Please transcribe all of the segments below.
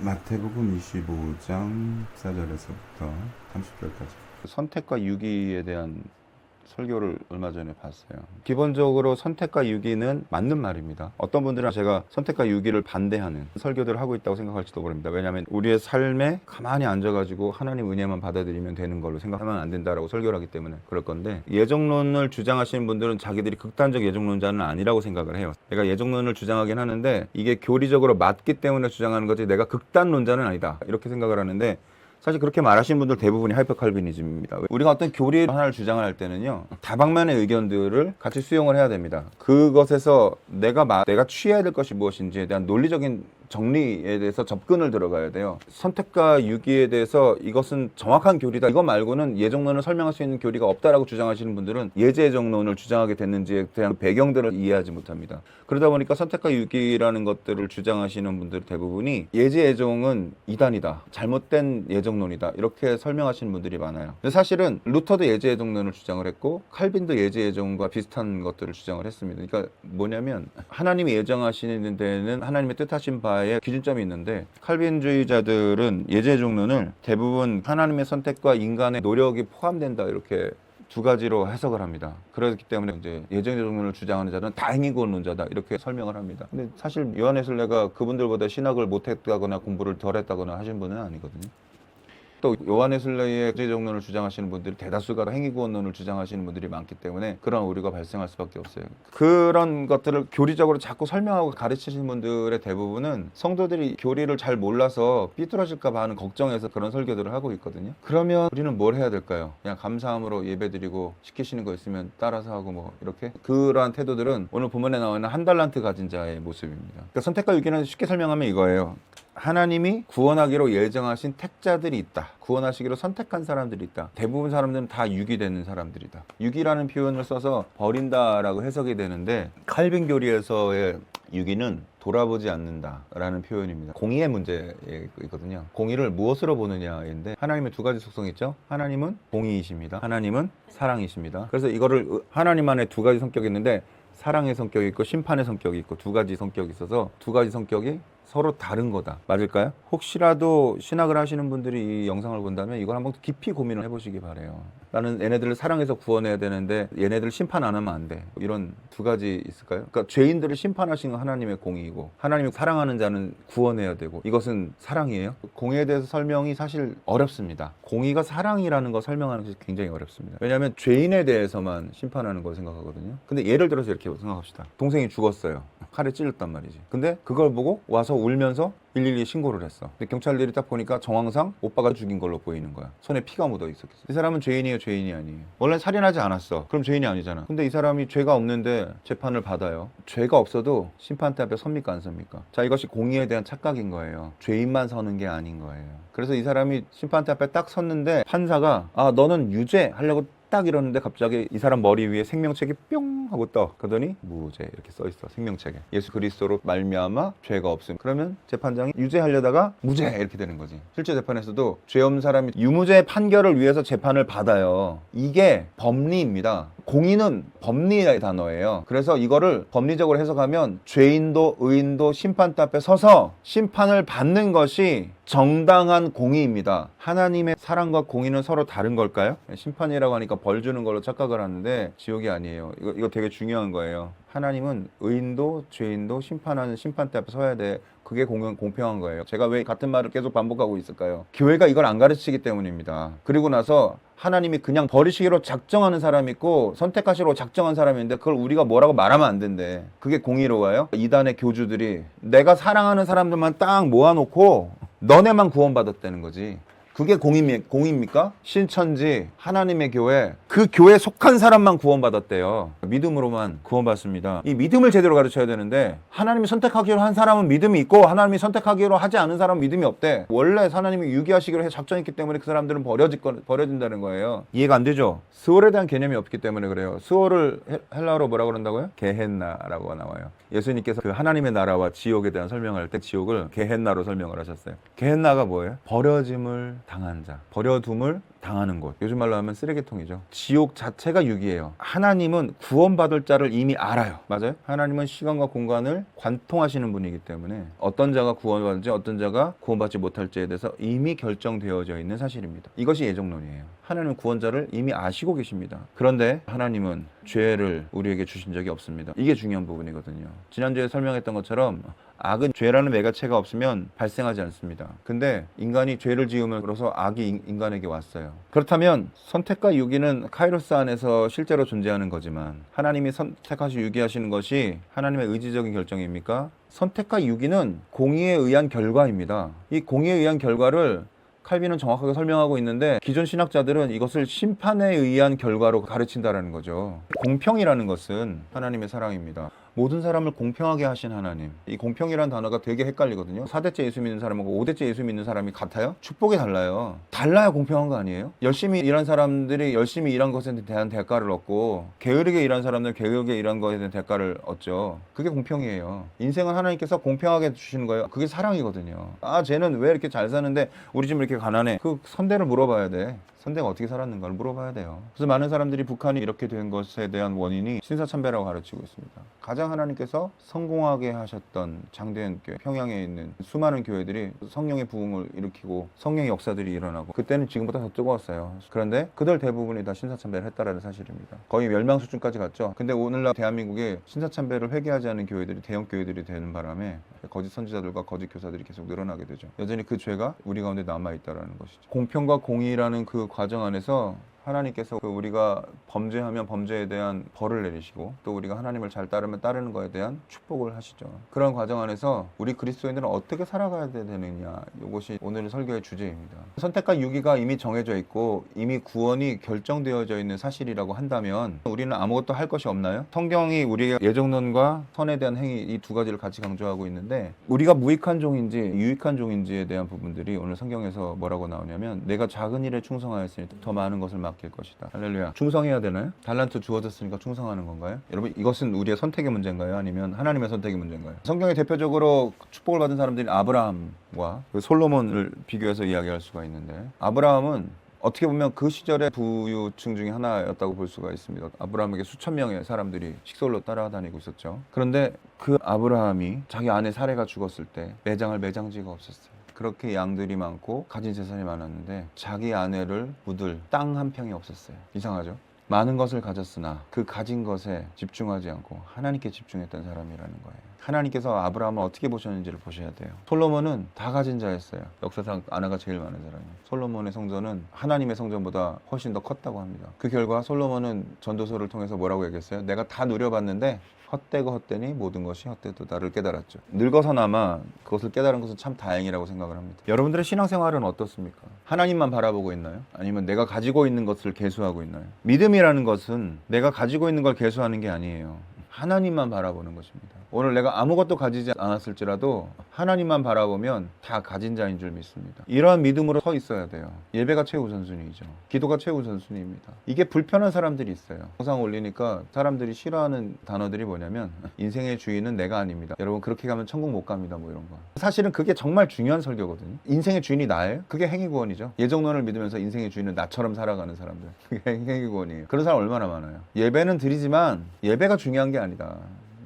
마태복음 25장 4절에서부터 30절까지. 선택과 유기에 대한 설교를 얼마 전에 봤어요. 기본적으로 선택과 유기는 맞는 말입니다. 어떤 분들은 제가 선택과 유기를 반대하는 설교들을 하고 있다고 생각할지도 모릅니다. 왜냐하면 우리의 삶에 가만히 앉아가지고 하나님 은혜만 받아들이면 되는 걸로 생각하면 안 된다라고 설교를 하기 때문에 그럴 건데 예정론을 주장하시는 분들은 자기들이 극단적 예정론자는 아니라고 생각을 해요. 내가 예정론을 주장하긴 하는데 이게 교리적으로 맞기 때문에 주장하는 거지 내가 극단론자는 아니다 이렇게 생각을 하는데 사실 그렇게 말하시는 분들 대부분이 하이퍼 칼빈이즘입니다. 우리가 어떤 교리 하나를 주장을 할 때는요, 다방면의 의견들을 같이 수용을 해야 됩니다. 그것에서 내가 마- 내가 취해야 될 것이 무엇인지에 대한 논리적인 정리에 대해서 접근을 들어가야 돼요. 선택과 유기에 대해서 이것은 정확한 교리다. 이거 말고는 예정론을 설명할 수 있는 교리가 없다라고 주장하시는 분들은 예제정론을 주장하게 됐는지에 대한 배경들을 이해하지 못합니다. 그러다 보니까 선택과 유기라는 것들을 주장하시는 분들 대부분이 예제예정은 이단이다. 잘못된 예정 론이다. 이렇게 설명하시는 분들이 많아요. 근데 사실은 루터도 예제 예정론을 주장을 했고 칼빈도 예제 예정과 비슷한 것들을 주장을 했습니다. 그러니까 뭐냐면 하나님이 예정하시는 데는 하나님의 뜻하신 바에 기준점이 있는데 칼빈주의자들은 예제 예정론을 대부분 하나님의 선택과 인간의 노력이 포함된다 이렇게 두 가지로 해석을 합니다. 그렇기 때문에 이제 예정론을 주장하는 자는 다행인권론자다 이렇게 설명을 합니다. 근데 사실 요한의술래가 그분들보다 신학을 못했다거나 공부를 덜했다거나 하신 분은 아니거든요. 또 요한의술래의 예정론을 주장하시는 분들이 대다수가 행위구원론을 주장하시는 분들이 많기 때문에 그런 오류가 발생할 수밖에 없어요. 그런 것들을 교리적으로 자꾸 설명하고 가르치시는 분들의 대부분은 성도들이 교리를 잘 몰라서 삐뚤어질까 봐 하는 걱정에서 그런 설교들을 하고 있거든요. 그러면 우리는 뭘 해야 될까요? 그냥 감사함으로 예배드리고 시키시는 거 있으면 따라서 하고 뭐 이렇게 그러한 태도들은 오늘 본문에 나와 있는 한 달란트 가진 자의 모습입니다. 그러니까 선택과 유기는 쉽게 설명하면 이거예요. 하나님이 구원하기로 예정하신 택자들이 있다. 구원하시기로 선택한 사람들이 있다. 대부분 사람들은 다 유기되는 사람들이다. 유기라는 표현을 써서 버린다라고 해석이 되는데 칼빈 교리에서의 유기는 돌아보지 않는다라는 표현입니다. 공의의 문제이거든요. 공의를 무엇으로 보느냐인데 하나님의 두 가지 속성이 있죠. 하나님은 공의이십니다. 하나님은 사랑이십니다. 그래서 이거를 으- 하나님 안에 두 가지 성격이 있는데 사랑의 성격이 있고 심판의 성격이 있고 두 가지 성격이 있어서 두 가지 성격이 서로 다른 거다. 맞을까요? 혹시라도 신학을 하시는 분들이 이 영상을 본다면 이걸 한번 깊이 고민을 해보시기 바래요. 나는 얘네들을 사랑해서 구원해야 되는데 얘네들을 심판 안 하면 안 돼. 이런 두 가지 있을까요? 그러니까 죄인들을 심판하신 건 하나님의 공의이고 하나님이 사랑하는 자는 구원해야 되고 이것은 사랑이에요. 공의에 대해서 설명이 사실 어렵습니다. 공의가 사랑이라는 거 설명하는 것이 굉장히 어렵습니다. 왜냐하면 죄인에 대해서만 심판하는 걸 생각하거든요. 근데 예를 들어서 이렇게 생각합시다. 동생이 죽었어요. 칼에 찔렸단 말이지. 근데 그걸 보고 와서 울면서 112에 신고를 했어. 근데 경찰들이 딱 보니까 정황상 오빠가 죽인 걸로 보이는 거야. 손에 피가 묻어 있었겠어. 이 사람은 죄인이에요, 죄인이 아니에요. 원래 살인하지 않았어. 그럼 죄인이 아니잖아. 근데 이 사람이 죄가 없는데 재판을 받아요. 죄가 없어도 심판대 앞에 섭니까 안 섭니까? 자, 이것이 공의에 대한 착각인 거예요. 죄인만 서는 게 아닌 거예요. 그래서 이 사람이 심판대 앞에 딱 섰는데 판사가 아, 너는 유죄 하려고 딱 이러는데 갑자기 이 사람 머리 위에 생명책이 뿅 하고 떠. 그러더니 무죄 이렇게 써 있어. 생명책에. 예수 그리스도로 말미암아 죄가 없음. 그러면 재판장이 유죄하려다가 무죄 이렇게 되는 거지. 실제 재판에서도 죄 없는 사람이 유무죄 판결을 위해서 재판을 받아요. 이게 법리입니다. 공의는 법리의 단어예요. 그래서 이거를 법리적으로 해석하면 죄인도 의인도 심판대 앞에 서서 심판을 받는 것이 정당한 공의입니다. 하나님의 사랑과 공의는 서로 다른 걸까요? 심판이라고 하니까 벌 주는 걸로 착각을 하는데 지옥이 아니에요. 이거, 이거 되게 중요한 거예요. 하나님은 의인도 죄인도 심판하는 심판대 앞에 서야 돼. 그게 공평, 공평한 거예요. 제가 왜 같은 말을 계속 반복하고 있을까요? 교회가 이걸 안 가르치기 때문입니다. 그리고 나서 하나님이 그냥 버리시기로 작정하는 사람이 있고 선택하시기로 작정한 사람이 있는데 그걸 우리가 뭐라고 말하면 안 된대. 그게 공의로워요? 이단의 교주들이 내가 사랑하는 사람들만 딱 모아놓고 너네만 구원받았다는 거지. 그게 공입니, 공입니 까? 신천지, 하나님의 교회, 그 교회에 속한 사람만 구원받았대요. 믿음으로만 구원받습니다. 이 믿음을 제대로 가르쳐야 되는데, 하나님이 선택하기로 한 사람은 믿음이 있고, 하나님이 선택하기로 하지 않은 사람은 믿음이 없대. 원래 하나님이 유기하시기로 해 작정했기 때문에 그 사람들은 버려질 거, 버려진다는 거예요. 이해가 안 되죠? 스월에 대한 개념이 없기 때문에 그래요. 스월을 헬- 헬라어로 뭐라 그런다고요? 게헨나라고 나와요. 예수님께서 그 하나님의 나라와 지옥에 대한 설명할 때 지옥을 게헨나로 설명을 하셨어요. 게헨나가 뭐예요? 버려짐을 당한 자, 버려둠을 당하는 곳. 요즘 말로 하면 쓰레기통이죠. 지옥 자체가 육이에요. 하나님은 구원받을 자를 이미 알아요. 맞아요? 하나님은 시간과 공간을 관통하시는 분이기 때문에 어떤 자가 구원받을지 어떤 자가 구원받지 못할지에 대해서 이미 결정되어져 있는 사실입니다. 이것이 예정론이에요. 하나님은 구원자를 이미 아시고 계십니다. 그런데 하나님은 죄를 우리에게 주신 적이 없습니다. 이게 중요한 부분이거든요. 지난주에 설명했던 것처럼 악은 죄라는 매개체가 없으면 발생하지 않습니다. 근데 인간이 죄를 지으면서 악이 인- 인간에게 왔어요. 그렇다면 선택과 유기는 카이로스 안에서 실제로 존재하는 거지만 하나님이 선택하시 유기하시는 것이 하나님의 의지적인 결정입니까? 선택과 유기는 공의에 의한 결과입니다. 이 공의에 의한 결과를 칼빈은 정확하게 설명하고 있는데 기존 신학자들은 이것을 심판에 의한 결과로 가르친다라는 거죠. 공평이라는 것은 하나님의 사랑입니다. 모든 사람을 공평하게 하신 하나님. 이 공평이라는 단어가 되게 헷갈리거든요. 4대째 예수 믿는 사람하고 5대째 예수 믿는 사람이 같아요? 축복이 달라요. 달라야 공평한 거 아니에요? 열심히 일한 사람들이 열심히 일한 것에 대한 대가를 얻고 게으르게 일한 사람들은 게으르게 일한 것에 대한 대가를 얻죠. 그게 공평이에요. 인생은 하나님께서 공평하게 주시는 거예요. 그게 사랑이거든요. 아, 쟤는 왜 이렇게 잘 사는데 우리 집 이렇게 가난해? 그 선대를 물어봐야 돼. 선대가 어떻게 살았는가를 물어봐야 돼요. 그래서 많은 사람들이 북한이 이렇게 된 것에 대한 원인이 신사참배라고 가르치고 있습니다. 가장 하나님께서 성공하게 하셨던 장대현 교회, 평양에 있는 수많은 교회들이 성령의 부흥을 일으키고 성령의 역사들이 일어나고 그때는 지금보다 더 뜨거웠어요. 그런데 그들 대부분이 다 신사참배를 했다라는 사실입니다. 거의 멸망 수준까지 갔죠. 근데 오늘날 대한민국에 신사참배를 회개하지 않는 교회들이 대형 교회들이 되는 바람에 거짓 선지자들과 거짓 교사들이 계속 늘어나게 되죠. 여전히 그 죄가 우리 가운데 남아 있다라는 것이죠. 공평과 공의라는 그 과정 안에서 하나님께서 그 우리가 범죄하면 범죄에 대한 벌을 내리시고 또 우리가 하나님을 잘 따르면 따르는 것에 대한 축복을 하시죠. 그런 과정 안에서 우리 그리스도인들은 어떻게 살아가야 되느냐 이것이 오늘 설교의 주제입니다. 선택과 유기가 이미 정해져 있고 이미 구원이 결정되어져 있는 사실이라고 한다면 우리는 아무것도 할 것이 없나요? 성경이 우리의 예정론과 선에 대한 행위 이 두 가지를 같이 강조하고 있는데 우리가 무익한 종인지 유익한 종인지에 대한 부분들이 오늘 성경에서 뭐라고 나오냐면 내가 작은 일에 충성하였으니 더 많은 것을 맡길 것이다. 할렐루야. 충성해야 되나요? 달란트 주어졌으니까 충성하는 건가요? 여러분 이것은 우리의 선택의 문제인가요? 아니면 하나님의 선택의 문제인가요? 성경에 대표적으로 축복을 받은 사람들이 아브라함과 그 솔로몬을 비교해서 이야기할 수가 있는데 아브라함은 어떻게 보면 그 시절의 부유층 중에 하나였다고 볼 수가 있습니다. 아브라함에게 수천 명의 사람들이 식솔로 따라다니고 있었죠. 그런데 그 아브라함이 자기 아내 사례가 죽었을 때 매장할 매장지가 없었어요. 그렇게 양들이 많고 가진 재산이 많았는데 자기 아내를 묻을 땅 한 평이 없었어요. 이상하죠? 많은 것을 가졌으나 그 가진 것에 집중하지 않고 하나님께 집중했던 사람이라는 거예요. 하나님께서 아브라함을 어떻게 보셨는지를 보셔야 돼요. 솔로몬은 다 가진 자였어요. 역사상 아내가 제일 많은 사람이에요. 솔로몬의 성전은 하나님의 성전보다 훨씬 더 컸다고 합니다. 그 결과 솔로몬은 전도서를 통해서 뭐라고 얘기했어요? 내가 다 누려봤는데 헛되고 헛되니 모든 것이 헛되도다를 깨달았죠. 늙어서나마 그것을 깨달은 것은 참 다행이라고 생각을 합니다. 여러분들의 신앙생활은 어떻습니까? 하나님만 바라보고 있나요? 아니면 내가 가지고 있는 것을 계수하고 있나요? 믿음이라는 것은 내가 가지고 있는 걸 계수하는 게 아니에요. 하나님만 바라보는 것입니다. 오늘 내가 아무것도 가지지 않았을지라도 하나님만 바라보면 다 가진 자인 줄 믿습니다. 이러한 믿음으로 서 있어야 돼요. 예배가 최우선순위이죠. 기도가 최우선순위입니다. 이게 불편한 사람들이 있어요. 영상 올리니까 사람들이 싫어하는 단어들이 뭐냐면 인생의 주인은 내가 아닙니다. 여러분 그렇게 가면 천국 못 갑니다. 뭐 이런 거. 사실은 그게 정말 중요한 설교거든요. 인생의 주인이 나예요? 그게 행위구원이죠. 예정론을 믿으면서 인생의 주인은 나처럼 살아가는 사람들. 그게 행위구원이에요. 그런 사람 얼마나 많아요. 예배는 드리지만 예배가 중요한 게 아니다.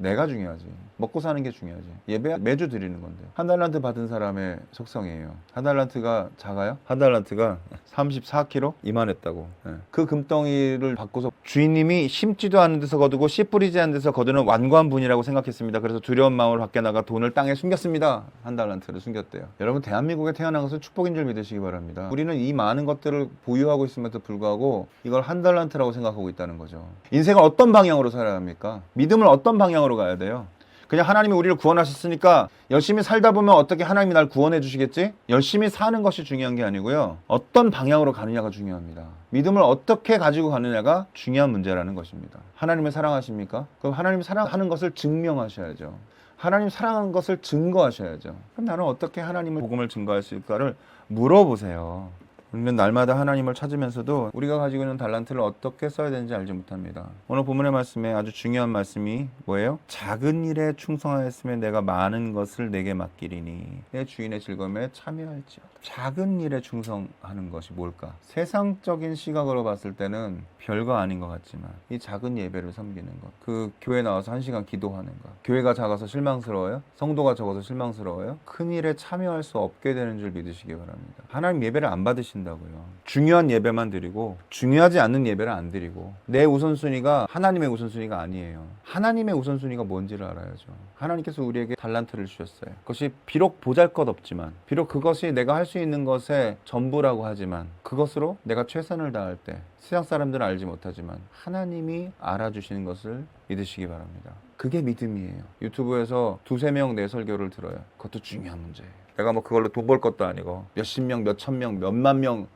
내가 중요하지. 먹고 사는 게 중요하지. 예배 매주 드리는 건데. 한 달란트 받은 사람의 속성이에요. 한 달란트가 작아요? 한 달란트가 34kg 이만했다고. 예. 그 금덩이를 받고서 주인님이 심지도 않은 데서 거두고 씨 뿌리지 않은 데서 거두는 완고한 분이라고 생각했습니다. 그래서 두려운 마음을 밖에 나가 돈을 땅에 숨겼습니다. 한 달란트를 숨겼대요. 여러분 대한민국에 태어난 것은 축복인 줄 믿으시기 바랍니다. 우리는 이 많은 것들을 보유하고 있음에도 불구하고 이걸 한 달란트라고 생각하고 있다는 거죠. 인생을 어떤 방향으로 살아야 합니까? 믿음을 어떤 방향으로 가야 돼요? 그냥 하나님이 우리를 구원하셨으니까 열심히 살다 보면 어떻게 하나님이 날 구원해 주시겠지? 열심히 사는 것이 중요한 게 아니고요. 어떤 방향으로 가느냐가 중요합니다. 믿음을 어떻게 가지고 가느냐가 중요한 문제라는 것입니다. 하나님을 사랑하십니까? 그럼 하나님을 사랑하는 것을 증명하셔야죠. 하나님 사랑하는 것을 증거하셔야죠. 그럼 나는 어떻게 하나님을 복음을 증거할 수 있을까를 물어보세요. 우리는 날마다 하나님을 찾으면서도 우리가 가지고 있는 달란트를 어떻게 써야 되는지 알지 못합니다. 오늘 본문의 말씀에 아주 중요한 말씀이 뭐예요? 작은 일에 충성하였으면 내가 많은 것을 내게 맡기리니 내 주인의 즐거움에 참여할지어다. 작은 일에 충성하는 것이 뭘까? 세상적인 시각으로 봤을 때는 별거 아닌 것 같지만 이 작은 예배를 섬기는 것, 그 교회 나와서 한 시간 기도하는 것, 교회가 작아서 실망스러워요? 성도가 적어서 실망스러워요? 큰 일에 참여할 수 없게 되는 줄 믿으시기 바랍니다. 하나님 예배를 안 받으 신다고요. 중요한 예배만 드리고 중요하지 않는 예배를 안 드리고 내 우선순위가 하나님의 우선순위가 아니에요. 하나님의 우선순위가 뭔지를 알아야죠. 하나님께서 우리에게 달란트를 주셨어요. 그것이 비록 보잘것없지만 비록 그것이 내가 할 수 있는 것의 전부라고 하지만 그것으로 내가 최선을 다할 때 세상 사람들은 알지 못하지만 하나님이 알아주시는 것을 믿으시기 바랍니다. 그게 믿음이에요. 유튜브에서 두세 명 내 설교를 들어요. 그것도 중요한 문제예요. 내가 뭐 그걸로 돈 벌 것도 아니고 몇십 명, 몇천 명, 몇만 명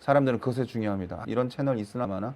사람들은 그것에 중요합니다. 이런 채널 있으나 마나?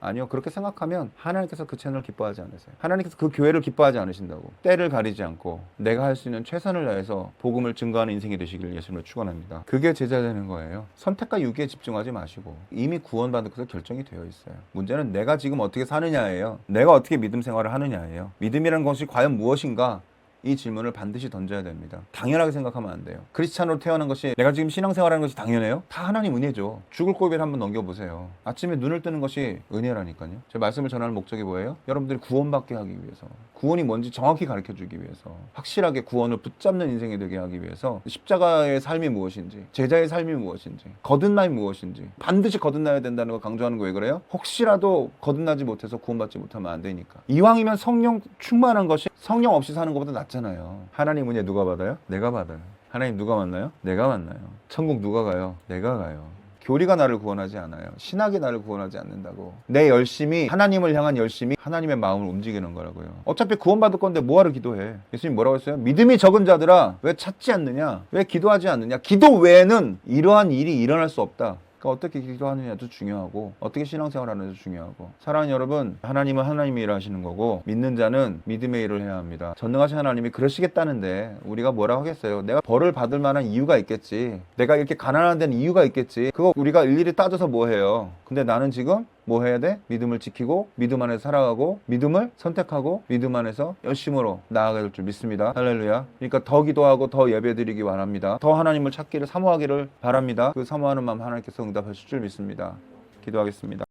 아니요. 그렇게 생각하면 하나님께서 그 채널 기뻐하지 않으세요. 하나님께서 그 교회를 기뻐하지 않으신다고. 때를 가리지 않고 내가 할 수 있는 최선을 다해서 복음을 증거하는 인생이 되시기를 예수님을 축원합니다. 그게 제자 되는 거예요. 선택과 유기에 집중하지 마시고 이미 구원받은 것으로 결정이 되어 있어요. 문제는 내가 지금 어떻게 사느냐예요. 내가 어떻게 믿음 생활을 하느냐예요. 믿음이라는 것이 과연 무엇인가? 이 질문을 반드시 던져야 됩니다. 당연하게 생각하면 안 돼요. 크리스찬으로 태어난 것이 내가 지금 신앙생활하는 것이 당연해요? 다 하나님 은혜죠. 죽을 고비를 한번 넘겨보세요. 아침에 눈을 뜨는 것이 은혜라니까요. 제 말씀을 전하는 목적이 뭐예요? 여러분들이 구원받게 하기 위해서 구원이 뭔지 정확히 가르쳐 주기 위해서 확실하게 구원을 붙잡는 인생이 되게 하기 위해서 십자가의 삶이 무엇인지 제자의 삶이 무엇인지 거듭남이 무엇인지 반드시 거듭나야 된다는 걸 강조하는 거 왜 그래요? 혹시라도 거듭나지 못해서 구원받지 못하면 안 되니까 이왕이면 성령 충만한 것이 성령 없이 사는 것보다 낫잖아요 하나님 은혜 누가 받아요? 내가 받아요 하나님 누가 만나요? 내가 만나요 천국 누가 가요? 내가 가요 교리가 나를 구원하지 않아요. 신학이 나를 구원하지 않는다고. 내 열심이 하나님을 향한 열심이 하나님의 마음을 움직이는 거라고요. 어차피 구원받을 건데 뭐하러 기도해? 예수님 뭐라고 했어요? 믿음이 적은 자들아 왜 찾지 않느냐? 왜 기도하지 않느냐? 기도 외에는 이러한 일이 일어날 수 없다. 그러니까 어떻게 기도하느냐도 중요하고 어떻게 신앙생활하느냐도 중요하고 사랑하는 여러분 하나님은 하나님이 일하시는 거고 믿는 자는 믿음의 일을 해야 합니다. 전능하신 하나님이 그러시겠다는데 우리가 뭐라고 하겠어요? 내가 벌을 받을 만한 이유가 있겠지. 내가 이렇게 가난한 데는 이유가 있겠지. 그거 우리가 일일이 따져서 뭐 해요? 근데 나는 지금 뭐 해야 돼? 믿음을 지키고 믿음 안에서 살아가고 믿음을 선택하고 믿음 안에서 열심으로 나아가야 될 줄 믿습니다. 할렐루야. 그러니까 더 기도하고 더 예배드리기 원합니다. 더 하나님을 찾기를 사모하기를 바랍니다. 그 사모하는 마음 하나님께서 응답하실 줄 믿습니다. 기도하겠습니다.